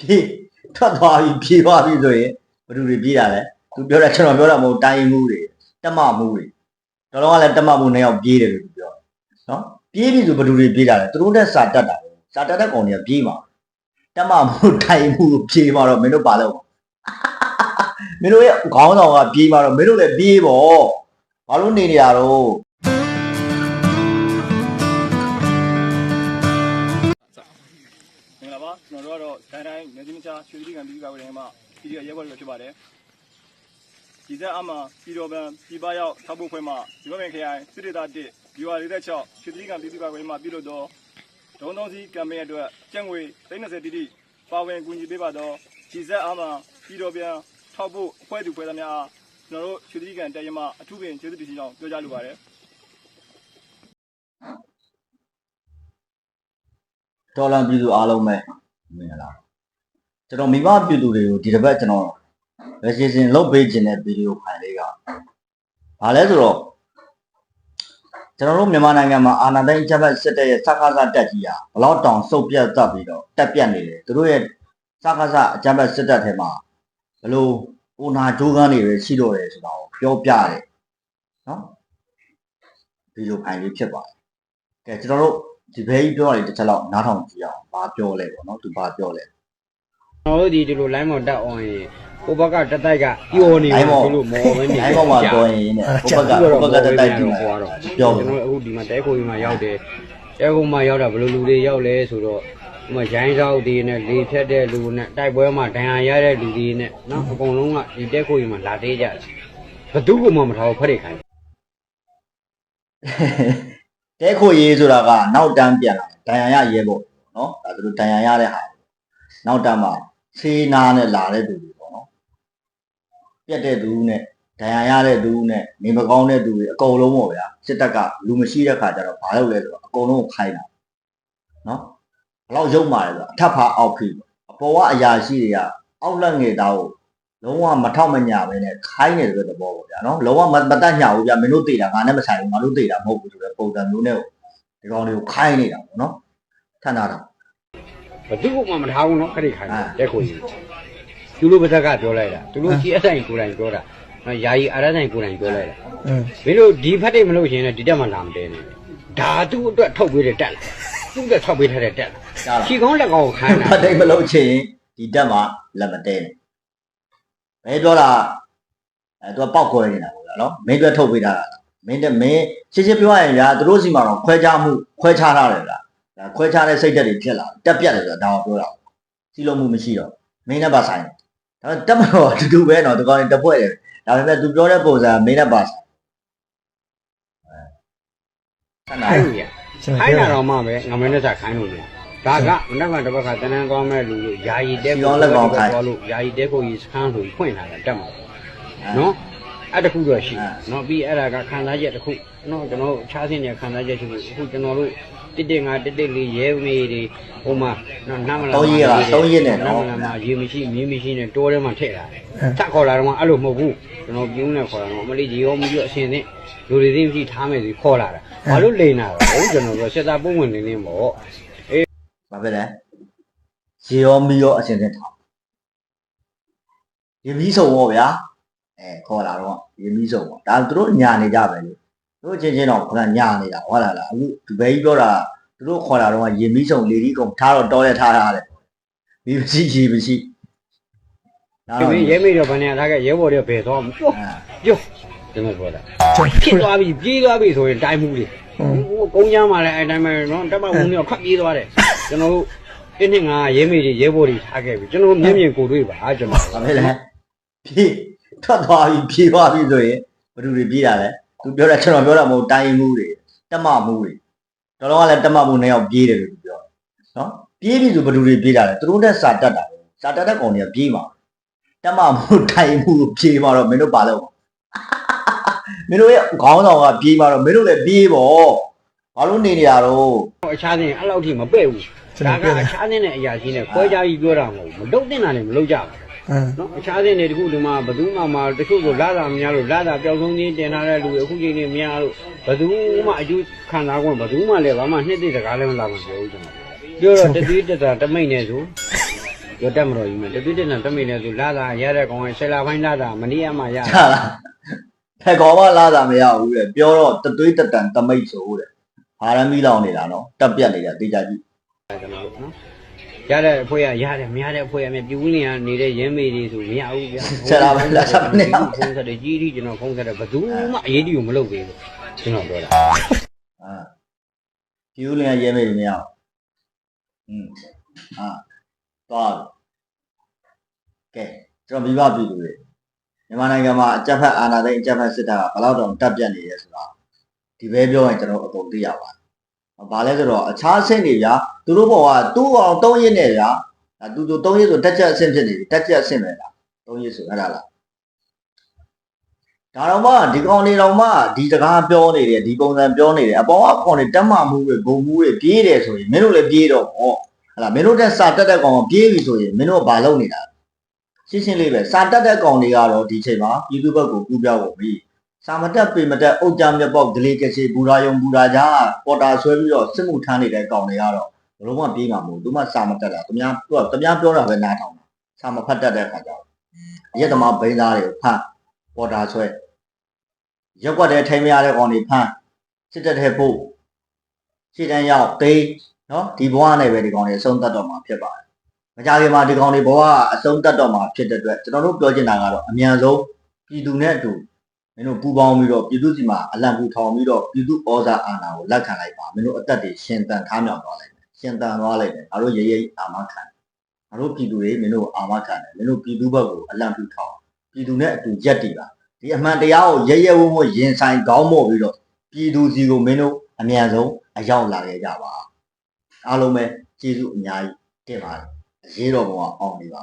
ပြေးထွက်သွားပြီပြေးသွားပြီဆိုရင်ဘယ်သူတွေပြေးတာလဲသူပြောတာကျွန်တော်ပြောတာမဟုတ်တိုင်းမှုတွေတက်မမှုတွေတော်တော်ကလည်းတက်မမှုနှစ်ယောက်ပြေးတယ်လို့သူပြောနော်ပြေးပြီဆိုဘယ်သူတွေပြေးတာလဲသူတို့နဲ့စာတက်တာပဲစာတက်တဲ့ကောင်တွေကပြေးမှာတက်မမှုတိုင်းမှုပြေးမှာတော့မင်းတို့ပါလို့မင်းတို့ရဲ့ခေါင်းဆောင်ကပြေးမှာတော့မင်းတို့လည်းပြေးပေါ့ဘာလို့နေနေရတော့ ပါကျွန်တော်တို့ကတော့ဒိုင်းတိုင်းနေသမီးချာရွှေတိကံပြည်ကဝယ်ထဲမှာပြည်ရရဲဘော်တွေဖြစ်ပါတယ်ဒီဇက်အမှပြည်တော်ပံပြည်ပရောက်ထောက်ဖို့ဖွဲ့မှဒီဘက်မြန်ခရိုင်စစ်ဒေသ1ဒီဝါ46ရွှေတိကံပြည်ကဝယ်မှာပြုလုပ်တော့ဒုံသုံးစီကံမင်းအတွက်ကျပ်ငွေ30တိတိပါဝင်ကူညီပေးပါတော့ဒီဇက်အမှပြည်တော်ပံထောက်ဖို့အဖွဲ့သူဖွဲ့သားများကျွန်တော်တို့ရွှေတိကံတရမအထူးပင်ကျေးဇူးတင်ရှိကြောင်းပြောကြားလိုပါတယ်တော်လန်ပြည်သူအားလုံးပဲ မင်္ဂလာကျွန်တော်မိဘပြည်သူတွေကိုဒီတစ်ပတ်ကျွန်တော် registration လုပ်ပေးခြင်းတဲ့ဗီဒီယိုဖိုင်လေးကဘာလဲဆိုတော့ကျွန်တော်တို့မြန်မာနိုင်ငံမှာအာဏာသိမ်းချက်ဘက်စစ်တပ်ရဲ့စကားစတက်ကြီးอ่ะဘလောက်တောင်စုပ်ပြတ်တတ်ပြီးတော့တက်ပြတ်နေတယ်သူတို့ရဲ့စကားစအကြမ်းဖက်စစ်တပ်ထဲမှာဘလို့အိုနာဂျိုးကန်းတွေပဲရှိတော့တယ်ဆိုတာကိုပြောပြတယ်နော်ဗီဒီယိုဖိုင်လေးဖြစ်ပါတယ်ကဲကျွန်တော်တို့ ဒီဘဲကြီးပြောရတဲ့တစ်ချက်လောက်နားထောင်ကြည့်အောင်ဘာပြောလဲပေါ့နော်သူဘာပြောလဲကျွန်တော်တို့ဒီဒီလို line မောင်တက်အောင်ရင်ဟိုဘက်ကတက်တိုက်ကပျော်နေလိုင်းမှာပေါ်ဒီလိုမော်ပဲနေလိုင်းပေါ်မှာပြောရင်ねဟိုဘက်ကဟိုဘက်ကတက်တိုက်ပြီးဟောတော့ပြောကျွန်တော်အခုဒီမှာတဲခိုကြီးမှာရောက်တယ်တဲခိုမှာရောက်တာဘယ်လိုလူတွေရောက်လဲဆိုတော့ဒီမှာရိုင်းစောက်တွေနဲ့လေဖြတ်တဲ့လူနဲ့တိုက်ပွဲမှာဒဏ်ရာရတဲ့လူတွေနဲ့နော်အကုန်လုံးကဒီတဲခိုကြီးမှာလာသေးကြတယ်ဘသူကမှမထားဘူးဖက်ရိတ်ခိုင်း တဲခိုရေးဆိုတာကနောက်တန်းပြန်လာဒဏ်ရာရရဲပေါ့နော်ဒါသူတို့ဒဏ်ရာရတဲ့ဟာနောက်တန်းမှာဆေးနာနဲ့လာတဲ့သူတွေပေါ့နော်ပြက်တဲ့သူနဲ့ဒဏ်ရာရတဲ့သူနဲ့နေမကောင်းတဲ့သူတွေအကုန်လုံးပေါ့ဗျာစစ်တပ်ကလူမရှိတဲ့ခါကျတော့ဘာလုပ်လဲဆိုတော့အကုန်လုံးကိုခိုင်းတာနော်ဘယ်လောက်ရုပ်မာလဲဆိုတော့အထက်ဖာအောက်ဖိအပေါ်ကအရာရှိတွေကအောက်လက်ငယ်သားကို လုံးဝမထောက်မညာပဲနဲ့ခိုင်းနေတယ်ဆိုတဲ့သဘောပေါ့ဗျာနော်လုံးဝမမတတ်ညာဘူးဗျာမင်းတို့တေတာငါနဲ့မဆိုင်ဘူးငါတို့တေတာမဟုတ်ဘူးဆိုတဲ့ပုံစံမျိုးနဲ့ဒီကောင်တွေကိုခိုင်းနေတာပေါ့နော်ထန်တာတော့ဘသူကမှမထားဘူးနော်ဖက်ရိတ်ခိုင်းအာတဲခိုကြီးသူတို့ပါဇက်ကပြောလိုက်တာသူတို့ CSI ကိုယ်တိုင်ပြောတာနော်ယာယီအာရဆိုင်ကိုယ်တိုင်ပြောလိုက်တာอืมမင်းတို့ဒီဖက်တိတ်မလို့ရှရင်လည်းဒီတက်မှလာမတဲနဲ့ဒါသူ့အတွက်ထုတ်ပေးတဲ့တက်လာသူ့အတွက်ထုတ်ပေးထားတဲ့တက်လာကြားလားခြေကောင်းလက်ကောင်းကိုခိုင်းတာဖတ်တိတ်မလို့ချင်ရင်ဒီတက်မှာလက်မတဲနဲ့ ဘယ်ပြောတာအဲသူကပောက်ခွဲနေတာပေါ့ဗျာနော်မင်းအတွက်ထုတ်ပေးတာလားမင်းတက်မင်းရှင်းရှင်းပြောရရင်ဗျာသူတို့စီမှာတော့ခွဲခြားမှုခွဲခြားထားတယ်ဗျာဒါခွဲခြားတဲ့စိတ်ဓာတ်တွေဖြစ်လာတက်ပြတ်တယ်ဆိုတာဒါကိုပြောတာစီလုံးမှုမရှိတော့မင်းနဲ့ပါဆိုင်တယ်ဒါပေမဲ့တက်မတော့အတူတူပဲနော်ဒီကောင်တွေတက်ဖွဲ့တယ်ဒါပေမဲ့သူပြောတဲ့ပုံစံမင်းနဲ့ပါဆိုင်ဆန္ဒခိုင်းရကျွန်ခိုတော်င်းတာပြောတော့မှပဲငမင်းနဲ့စားခိုင်းလို့လေ ဒါကမနေ့ကတစ်ပတ်ကတန်းတန်းကောင်းမဲ့လူလို့ယာယီတဲသွားလို့ယာယီတဲကိုကြီးစခန်းဆိုဖွင့်ထားတယ်တက်မှာနော်အဲ့တခုတော့ရှိနော်ပြီးအဲ့ဒါကခံစားချက်တစ်ခုနော်ကျွန်တော်ချားစင်းတဲ့ခံစားချက်ရှိဘူးအခုကျွန်တော်တို့တစ်တစ်ငါတစ်တစ်လေးရဲမေးတွေဟိုမှာနော်နမလာသုံးရက်ကသုံးရက်နဲ့နနော်မလာမှာရေမရှိမြင်းမရှိနဲ့တိုးထဲမှာထည့်တာထပ်ခေါ်လာတော့မှအဲ့လိုမဟုတ်ဘူးကျွန်တော်ပြင်းနဲ့ခေါ်လာတော့မလေးရေရောမပြီးတော့အရှင်သင်းလူတွေသိမရှိထားမယ်ဆိုခေါ်လာတာဘာလို့လိန်တာတော့ကျွန်တော်တို့စက်သားပုံဝင်နေနေပေါ့ ဘာဖြစ်လဲရေရောမီရောအစင်စင်ထားရေမီးစုံပေါ့ဗျာအဲခေါ်လာတော့ရေမီးစုံပေါ့ဒါသူတို့ညာနေကြပဲလေသူတို့ချင်းချင်းတော့ခဏညာနေတာဟုတ်လားလားအခုဒီဘဲကြီးပြောတာသူတို့ခေါ်လာတော့ရေမီးစုံလေဒီကုံထားတော့တောလဲထားထားတယ်မီးမရှိရေမရှိဒါဒီတော့မင်းရဲမိတော့ဗနေထားခဲ့ရဲဘော်တွေဘယ်သွားမပြောအာပြောကျွန်တော်ပြောတာကျွန်ဖြစ်တော်သွားပြီပြေးသွားပြီဆိုရင်တိုင်းမှုတွေဟိုကုန်းချမ်းမှာလည်းအဲတိုင်းမှာနော်တက်မဝင်းတွေခတ်ပြေးသွားတယ် ကျွန်တော်တို့တင်းနှစ်ငါရဲမိတွေရဲဘော်တွေထားခဲ့ပြီကျွန်တော်တို့မျက်မြင်ကိုတွေ့ပါကျွန်တော်ဘာဖြစ်လဲပြေးထွက်သွားပြီပြေးသွားပြီဆိုရင်ဘယ်သူတွေပြေးတာလဲသူပြောတာကျွန်တော်ပြောတာမဟုတ်တိုင်းမှုတွေတက်မမှုတွေတော်တော်ကလည်းတက်မမှုနှစ်ယောက်ပြေးတယ်လို့သူပြောနော်ပြေးပြီဆိုဘယ်သူတွေပြေးတာလဲသူတို့နဲ့စာတက်တာပဲစာတက်တဲ့ကောင်တွေကပြေးမှာတက်မမှုတိုင်းမှုပြေးမှာတော့မင်းတို့ပါလို့မင်းတို့ရဲ့ခေါင်းဆောင်ကပြေးမှာတော့မင်းတို့လည်းပြေးပေါ့ဘာလို့နေနေရတော့အခြားသင်အဲ့လောက်ထိမပဲ့ဘူး ကျွန်ဒါတော်ကပြောတာအခြားသင်နဲ့အရာရှိနဲ့ခွဲခြားပြီးပြောတာမဟုတ်ဘူးမတုတ်တင်တာလည်းမလုပ်ကြဘူးอืมနော်အခြားသင်တွေတခုဒီမှာဘယ်သူမှမတချို့ဆိုလာတာများလို့လာတာပျောက်ဆုံးချင်းတင်ထားတဲ့လူတွေအခုချိန်နေများလို့ဘယ်သူမှအကျိုးခံစားခွင့်ဘယ်သူမှလည်းဘာမှနှစ်သိစကားလည်းမလာမှပြောဘူးကျွန်တော်ပြောတော့တတိတတာတမိတ်နဲ့ဆိုရောတက်မတော်ကြီးမယ်တပိတက်နဲ့တမိနဲ့သူလာတာရတဲ့ကောင်ကဆယ်လာပိုင်းလာတာမနေ့ကမှရချလာဖက်ကောင်မလာတာမရဘူးတဲ့ပြောတော့တသွေးတတန်တမိတ်ဆိုတဲ့ဟာရမီလောင်နေတာနော်တက်ပြက်နေတာတေချာကြည့် ကျွန်တော်တို့နော်ရတဲ့အဖွဲရရတယ်မရတဲ့အဖွဲရမယ်ပြူးလင်ရနေတဲ့ရင်းမေးတွေဆိုမရဘူးဗျာဖုန်းဆက်တယ်ကြီးကြီးကျွန်တော်ဖုန်းဆက်တယ်ဘယ်သူမှအရေးကြီးကိုမလုပ်သေးဘူးကျွန်တော်ပြောတာအာဖြူလင်းရဲမေးနေရအောင်อืมအာသွားကဲကျွန်တော်မိဘပြည်သူတွေမြန်မာနိုင်ငံမှာအကြက်ဖက်အာဏာသိမ်းအကြက်ဖက်စစ်တပ်ကဘယ်တော့တောင်တက်ပြတ်နေရဲဆိုတာဒီပဲပြောရင်ကျွန်တော်အကုန်သိရပါတယ်။ ဘာလဲဆိုတော့အခြားအဆင့်တွေဗျာသူတို့ဘောကတူအောင်၃ရစ်နဲ့ဗျာဒါသူတို့၃ရစ်ဆိုတက်ချက်အဆင့်ဖြစ်နေပြီတက်ချက်အဆင့်ပဲလား၃ရစ်ဆိုအဲ့ဒါလားဒါတော့မှဒီကောင်တွေတော့မှဒီစကားပြောနေတယ်ဒီပုံစံပြောနေတယ်အပေါ်ကကောင်တွေတက်မှမှုတွေဂုံမှုတွေပြေးတယ်ဆိုရင်မင်းတို့လည်းပြေးတော့ဟောဟလာမင်းတို့တက်စာတက်တဲ့ကောင်ကပြေးပြီဆိုရင်မင်းတို့ကဘာလုပ်နေတာရှင်းရှင်းလေးပဲစာတက်တဲ့ကောင်တွေကတော့ဒီချိန်မှာပြည်သူဘက်ကိုကူးပြောက်ကုန်ပြီ စာမတက်ပေမတက်အုတ်ကြမြက်ပေါက်ဒလီကချေဘူရာယုံဘူရာကြားပေါ်တာဆွဲပြီးတော့စစ်မှုထမ်းနေတဲ့ကောင်တွေကတော့ဘလုံးဝပြေးမှာမဟုတ်ဘူးသူမှစာမတက်တာသူများသူကသူများပြောတာပဲနားထောင်တာစာမဖတ်တတ်တဲ့ခါကျတော့ရက်သမားဘိန်းသားတွေကိုဖတ်ပေါ်တာဆွဲရက်ွက်တဲ့ထိမ်းမရတဲ့ကောင်တွေဖမ်းစစ်တပ်ထဲပို့ရှေ့တန်းရောက်သိမ်းနော်ဒီဘဝနဲ့ပဲဒီကောင်တွေအဆုံးသတ်တော့မှာဖြစ်ပါတယ်။မကြခင်မှာဒီကောင်တွေဘဝကအဆုံးသတ်တော့မှာဖြစ်တဲ့အတွက်ကျွန်တော်တို့ပြောချင်တာကတော့အမြန်ဆုံးပြည်သူနဲ့အတူမ င်းတို့ပူပေါင်းပြီးတော့ပြည်သူစီမှာအလံပူထောင်ပြီးတော့ပြည်သူဩဇာအာဏာကိုလက်ခံလိုက်ပါမင်းတို့အသက်တွေရှင်သန်ထားမြောက်သွားလိုက်မယ်ရှင်သန်သွားလိုက်မယ်ငါတို့ရေရေအာမခံငါတို့ပြည်သူတွေမင်းတို့အာမခံတယ်မင်းတို့ပြည်သူဘက်ကိုအလံပူထောင်ပြည်သူနဲ့အတူရက်တည်ပါဒီအမှန်တရားကိုရရဝုံဝရင်ဆိုင်ကောင်းမို့ပြီးတော့ပြည်သူစီကိုမင်းတို့အမြန်ဆုံးအရောက်လာခဲ့ကြပါအားလုံးပဲကျေးဇူးအများကြီးတင်ပါတယ်အရေးတော်ပုံကအောင်နေပါ